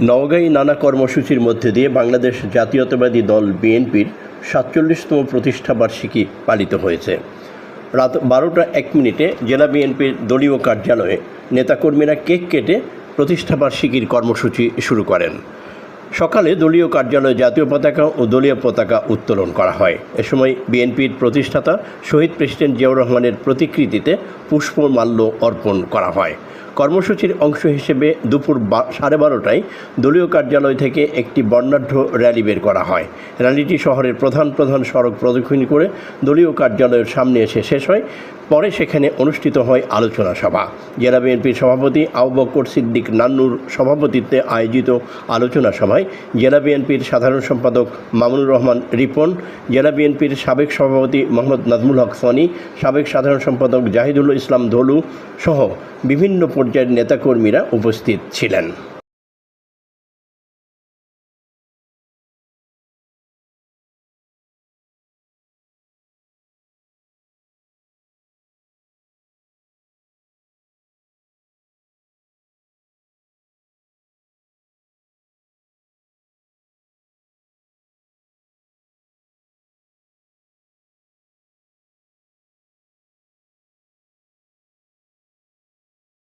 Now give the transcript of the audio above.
নওগাঁয় নানা কর্মসূচির মধ্যে দিয়ে বাংলাদেশ জাতীয়তাবাদী দল বিএনপির সাতচল্লিশতম প্রতিষ্ঠাবার্ষিকী পালিত হয়েছে। রাত বারোটা এক মিনিটে জেলা বিএনপির দলীয় কার্যালয়ে নেতাকর্মীরা কেক কেটে প্রতিষ্ঠাবার্ষিকীর কর্মসূচি শুরু করেন। সকালে দলীয় কার্যালয়ে জাতীয় পতাকা ও দলীয় পতাকা উত্তোলন করা হয়। এ সময় বিএনপির প্রতিষ্ঠাতা শহীদ প্রেসিডেন্ট জিয়াউর রহমানের প্রতিকৃতিতে পুষ্পমাল্য অর্পণ করা হয়। কর্মসূচির অংশ হিসেবে দুপুর সাড়ে বারোটায় দলীয় কার্যালয় থেকে একটি বর্ণাঢ্য র্যালি বের করা হয়। র্যালিটি শহরের প্রধান প্রধান সড়ক প্রদক্ষিণ করে দলীয় কার্যালয়ের সামনে এসে শেষ হয়। পরে সেখানে অনুষ্ঠিত হয় আলোচনা সভা। জেলা বিএনপির সভাপতি আবু বক্কর সিদ্দিক নান্নুর সভাপতিত্বে আয়োজিত আলোচনা সভায় জেলা বিএনপির সাধারণ সম্পাদক মামুনুর রহমান রিপন, জেলা বিএনপির সাবেক সভাপতি মোহাম্মদ নাজমুল হক সনি, সাবেক সাধারণ সম্পাদক জাহিদুল ইসলাম ধলু সহ বিভিন্ন পর্যায়ের নেতাকর্মীরা উপস্থিত ছিলেন।